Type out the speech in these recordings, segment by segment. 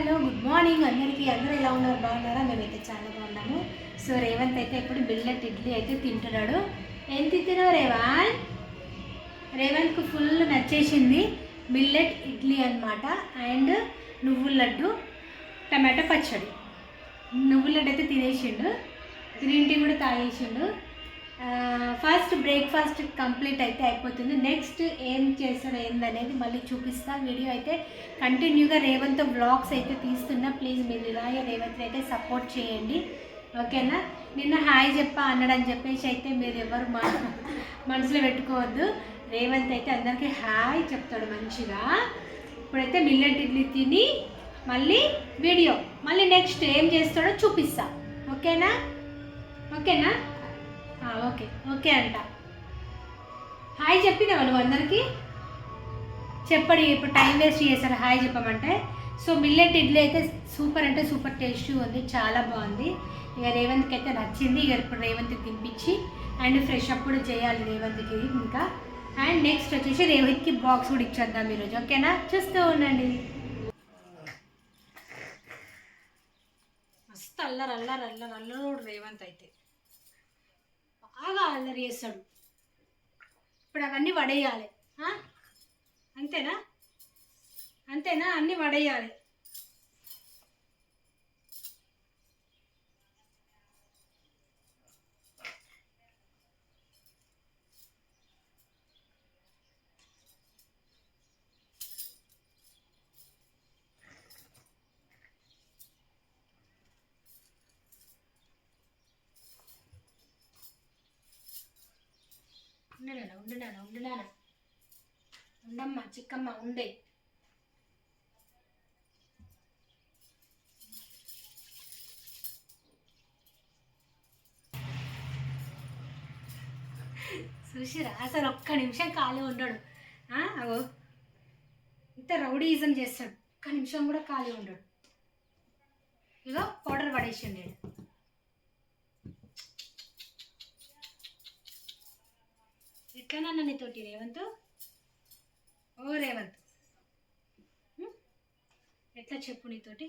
Hello good morning. అందరికీ అందరూ ఎలా ఉన్నారు? బాగున్నారా? మేమైతే చాలా బాగున్నాము. సో రేవంత్ అయితే ఇప్పుడు బిల్లెట్ ఇడ్లీ అయితే తింటున్నాడు. ఏం తింటున్నావు రేవంత్ రేవంత్కు ఫుల్ నచ్చేసింది బిల్లెట్ ఇడ్లీ అన్నమాట. అండ్ నువ్వుల లడ్డు టమాటో పచ్చడి. నువ్వుల లడ్డు అయితే తినేసిండు. గ్రీన్ టీ కూడా తాగేసిండు. ఫస్ట్ బ్రేక్ఫాస్ట్ కంప్లీట్ అయితే అయిపోతుంది. నెక్స్ట్ ఏం చేస్తాడు ఏందనేది మళ్ళీ చూపిస్తా. వీడియో అయితే కంటిన్యూగా రేవంత్ బ్లాగ్స్ అయితే తీస్తున్నా. ప్లీజ్ మీరు ఇలాగే రేవంత్ అయితే సపోర్ట్ చేయండి. ఓకేనా నిన్న హాయ్ చెప్పా అన్నాడని చెప్పేసి అయితే మీరు ఎవరు మా మనసులో పెట్టుకోవద్దు. రేవంత్ అయితే అందరికీ హాయ్ చెప్తాడు మంచిగా. ఇప్పుడైతే మిల్లెట్ ఇడ్లీ తిని మళ్ళీ వీడియో మళ్ళీ నెక్స్ట్ ఏం చేస్తాడో చూపిస్తా. ఓకేనా ఓకేనా ఓకే. ఓకే అంట. హాయ్ చెప్పినావా నువ్వు అందరికీ? చెప్పడి ఇప్పుడు టైం వేస్ట్ చేశారు. హాయ్ చెప్పమంటే. సో మిల్లెట్ ఇడ్లీ అయితే సూపర్ అంటే సూపర్ టేస్ట్ ఉంది చాలా బాగుంది. ఇక రేవంత్కి అయితే నచ్చింది. ఇక ఇప్పుడు రేవంత్కి తినిపించి అండ్ ఫ్రెష్ అప్ కూడా చేయాలి రేవంత్కి ఇంకా. అండ్ నెక్స్ట్ వచ్చేసి రేవంత్కి బాక్స్ కూడా ఇచ్చేద్దాం ఈరోజు. ఓకేనా? చూస్తూ ఉండండి. మస్తు అల్లరు అల్లరు అల్లరు అల్లరు రేవంత్ అయితే. బాగా అల్లరి చేస్తాడు. ఇప్పుడు అవన్నీ వడేయాలి. అంతేనా? అంతేనా? అన్నీ వడేయాలి. ఉండనా ఉండనా ఉండనా ఉండమ్మా చిక్కమ్మ ఉండే. చూసిరా? అసలు ఒక్క నిమిషం ఖాళీ ఉండడు. ఆ, ఇంత రౌడీయిజం చేస్తాడు. ఒక్క నిమిషం కూడా ఖాళీ ఉండడు. ఇగో పౌడర్ పడేసిండు ఎట్లనన్నా నీతోటి రేవంత్? ఓ రేవంత్. ఎట్లా చెప్పు నీతోటి?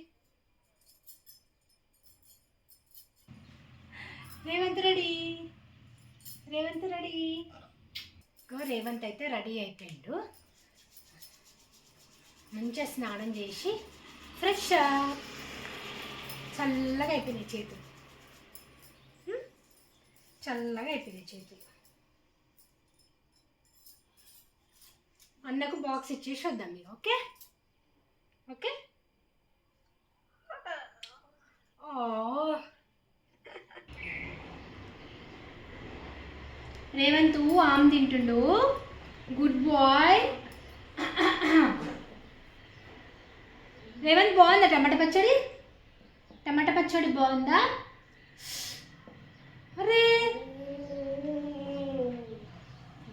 Revanth ready? Revanth ready? Go Revanth అయితే రెడీ అయిపోయిండు. మంచిగా స్నానం చేసి ఫ్రెష్ చల్లగా అయిపోయినాయి చేతులు. చల్లగా అయిపోయినాయి చేతులు. అన్నకు బాక్స్ ఇచ్చేసి వద్దాం మీరు ఓకే? ఓకే? ఓ. రేవంత్ ఆమ్ తింటుండు. గుడ్ బాయ్ రేవంత్ బాగుందా టమాటా పచ్చడి? టమాటా పచ్చడి బాగుందా? అరే.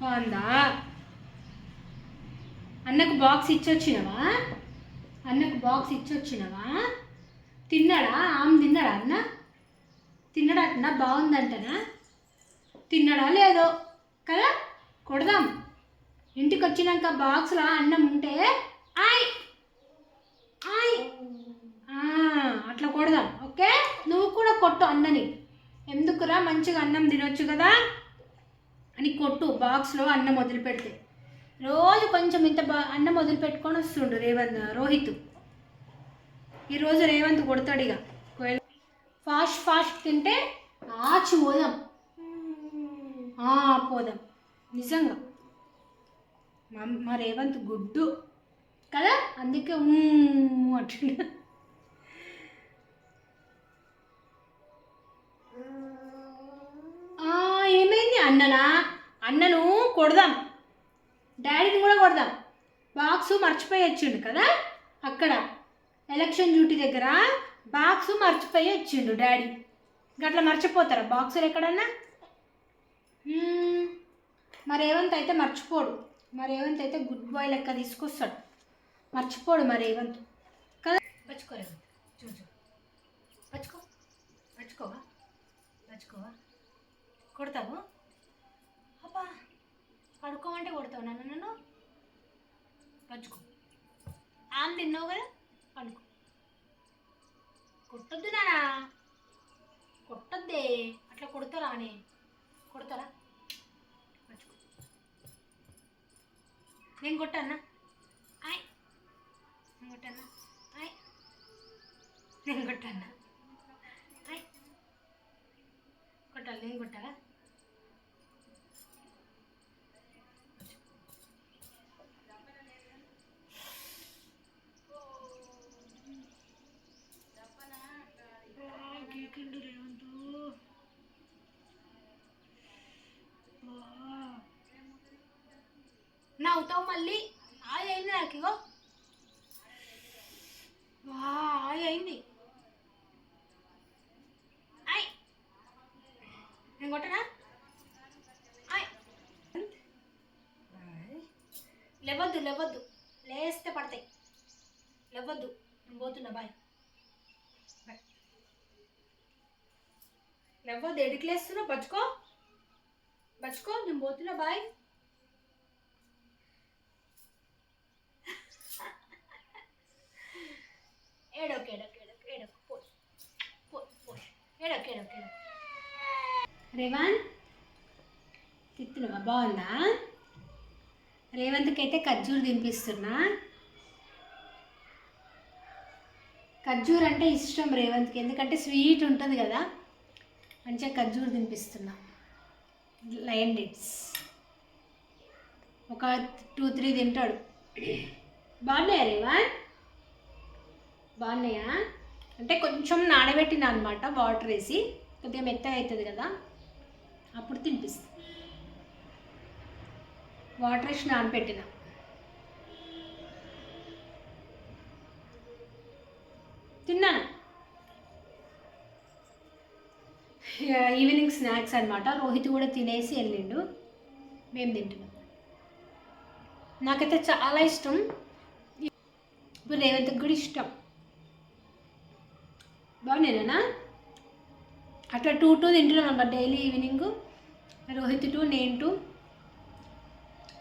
బాగుందా? అన్నకు బాక్స్ ఇచ్చొచ్చినవా? అన్నకు బాక్స్ ఇచ్చొచ్చినవా? తిన్నాడా? ఆమె తిన్నాడా అన్న? తిన్నాడా అన్న? బాగుందంటనా? తిన్నాడా లేదో? కదా? కొడదాం. ఇంటికి వచ్చినాక బాక్స్లో అన్నం ఉంటే ఆయ్! ఆయ్! అట్లా కొడదాం ఓకే? నువ్వు కూడా కొట్టు అన్నని. ఎందుకురా మంచిగా అన్నం తినొచ్చు కదా? అని కొట్టు బాక్స్లో అన్నం వదిలిపెడితే. రోజు కొంచెం ఇంత అన్నం వదిలి పెట్టుకొని వస్తుండు రేవంత్ రోహిత్. ఈరోజు రేవంత్ కొడతాడు ఇక. ఒకవేళ ఫాస్ట్ ఫాస్ట్ తింటే ఆచి పోదాం. ఆ, పోదాం. నిజంగా. మా రేవంత్ గుడ్డు కదా? అందుకే ఊ కొడదాం బాక్సు మర్చిపోయి వచ్చిండు కదా? అక్కడ. ఎలక్షన్ డ్యూటీ దగ్గర బాక్సు మర్చిపోయి వచ్చిండు డాడీ. గట్లా మర్చిపోతారా? బాక్సులు ఎక్కడన్నా? మరి రేవంత్ అయితే మర్చిపోడు. మరి రేవంత్ అయితే గుడ్ బాయ్ లెక్క తీసుకొస్తాడు. మర్చిపోడు మరి రేవంత్. కదా? పచ్చుకో రేవంత్. చూచు పచ్చుకో. పచ్చుకోవా? పచ్చుకోవా? కొడతావు? అబ్బా పడుకోమంటే కొడతావు నన్ను నన్ను? పంచుకో. ఆమె తిన్నావు కదా పండుకో. కొట్టొద్దు నానా కొట్టొద్దే. అట్లా కొడతారా అని కొడతారా? పంచుకో. నేను కొట్టానా ఆయ్. నేను కొట్టానా ఆయ్. నేను కొట్టానా ఆయ్. కొట్టాలి నేను కొట్టాలా కేకండి రేవంతు నవ్వుతావు మళ్ళీ ఆయి అయింది నాకు ఇగో. వా ఆయి అయింది. ఆయ్. నేను కొట్టనా? ఆయ్. లేవద్దు లేవద్దు. లేస్తే పడతాయి. లేవద్దు. నేను పోతున్నా బాయ్. బాయ్. లేవద్దు ఎడికి లేస్తున్నా బచ్చుకో బచ్చుకో నేను పోతున్నా బాయ్. ఏడోక్ ఏడోక్ ఏడోక్ ఏడోక్ పో పో పో రేవాన్ తిత్తునవా బాగుందా? రేవంత్కి అయితే ఖర్జూరు తినిపిస్తున్నా. ఖర్జూర్ అంటే ఇష్టం రేవంత్కి. ఎందుకంటే స్వీట్ ఉంటుంది కదా. మంచిగా ఖర్జూర్ తినిపిస్తున్నా. Lion dates. ఒక టూ త్రీ తింటాడు. బాగున్నాయా రేవాన్? బాగున్నాయా? అంటే కొంచెం నానబెట్టిన అనమాట వాటర్ వేసి. కొద్దిగా మెత్తగా అవుతుంది కదా. అప్పుడు తినిపిస్తుంది వాటర్ వేసి నానబెట్టిన. తిన్నాను? ఈవినింగ్ స్నాక్స్ అనమాట రోహిత్ కూడా తినేసి వెళ్ళిండు. మేము తింటున్నాం. నాకైతే చాలా ఇష్టం. ఇప్పుడు రేవంత్కి కూడా ఇష్టం. బాగున్నాయినా? అట్లా టూ టూ తింటున్నాం అనమాట డైలీ ఈవినింగ్. రోహిత్ టూ నేను టూ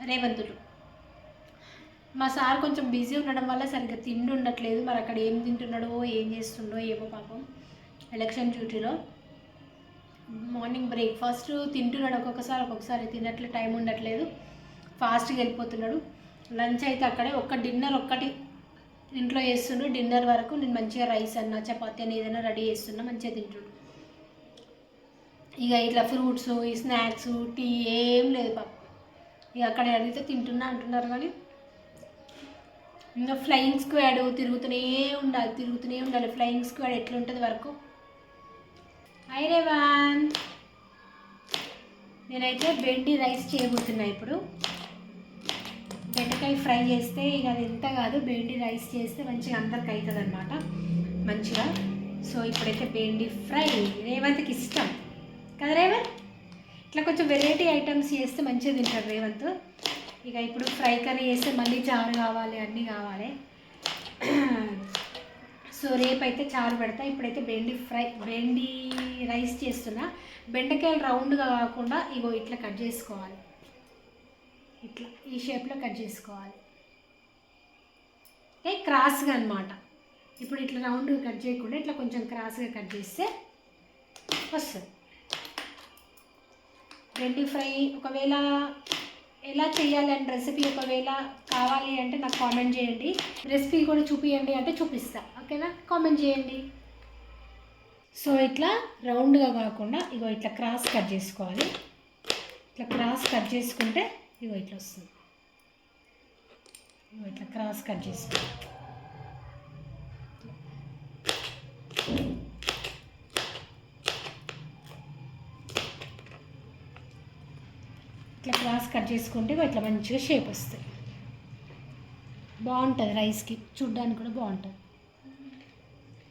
రేవంత్ టూ మా సార్ కొంచెం బిజీ ఉండడం వల్ల సరిగ్గా తిండి ఉండట్లేదు. మరి అక్కడ ఏం తింటున్నాడో ఏం చేస్తుండో ఏమో పాపం ఎలక్షన్ డ్యూటీలో. మార్నింగ్ బ్రేక్ఫాస్ట్ తింటున్నాడు ఒక్కొక్కసారి ఒక్కొక్కసారి తినట్లే టైం ఉండట్లేదు. ఫాస్ట్గా వెళ్ళిపోతున్నాడు. లంచ్ అయితే అక్కడే ఒక్క డిన్నర్ ఒక్కటి. ఇంట్లో చేస్తుండు. డిన్నర్ వరకు నేను మంచిగా రైస్ అన్న చపాతీ అని ఏదైనా రెడీ చేస్తున్నా మంచిగా తింటుండు. ఇక ఇట్లా ఫ్రూట్స్ ఈ స్నాక్స్ టీ ఏం లేదు పాప. ఇక అక్కడ అడిగితే తింటున్నా అంటున్నారు కానీ ఇంకా ఫ్లయింగ్ స్క్వాడ్ తిరుగుతూనే ఉండాలి తిరుగుతూనే ఉండాలి. ఫ్లయింగ్ స్క్వాడ్ ఎట్లుంటుంది వరకు? హాయ్ వాన్ నేనైతే బెండి రైస్ చేయబోతున్నా ఇప్పుడు. బెండకాయ ఫ్రై చేస్తే ఇక అది ఎంత కాదు బెండి రైస్ చేస్తే మంచిగా అందరికి అవుతుంది అనమాట మంచిగా. సో ఇప్పుడైతే బెండి ఫ్రై రేవంత్కి ఇష్టం. కదా రేవంత్? ఇట్లా కొంచెం వెరైటీ ఐటమ్స్ చేస్తే మంచిగా తింటారు రేవంత్. ఇక ఇప్పుడు ఫ్రై కర్రీ చేస్తే మళ్ళీ చారు కావాలి అన్నీ కావాలి. సో రేపైతే చారు పెడతా. ఇప్పుడైతే బెండి ఫ్రై బెండి రైస్ చేస్తున్నా. బెండకాయలు రౌండ్గా కాకుండా ఇగో ఇట్లా కట్ చేసుకోవాలి. ఇట్లా ఈ షేప్లో కట్ చేసుకోవాలి. ఏ క్రాస్గా అనమాట ఇప్పుడు ఇట్లా రౌండ్గా కట్ చేయకుండా ఇట్లా కొంచెం క్రాస్గా కట్ చేస్తే వస్తుంది. రెండు ఫ్రై ఒకవేళ ఎలా చేయాలి అని రెసిపీ ఒకవేళ కావాలి అంటే నాకు కామెంట్ చేయండి. రెసిపీ కూడా చూపియండి అంటే చూపిస్తా. ఓకేనా? కామెంట్ చేయండి. సో ఇట్లా రౌండ్గా కాకుండా ఇగో ఇట్లా క్రాస్ కట్ చేసుకోవాలి. ఇట్లా క్రాస్ కట్ చేసుకుంటే ఇగో ఇట్లా వస్తుంది. ఇగో ఇట్లా క్రాస్ కట్ చేసుకోవాలి ఇట్లా క్రాస్ కట్ చేసుకుంటే ఇట్లా మంచిగా షేప్ వస్తాయి. బాగుంటుంది రైస్కి. చూడ్డానికి కూడా బాగుంటుంది.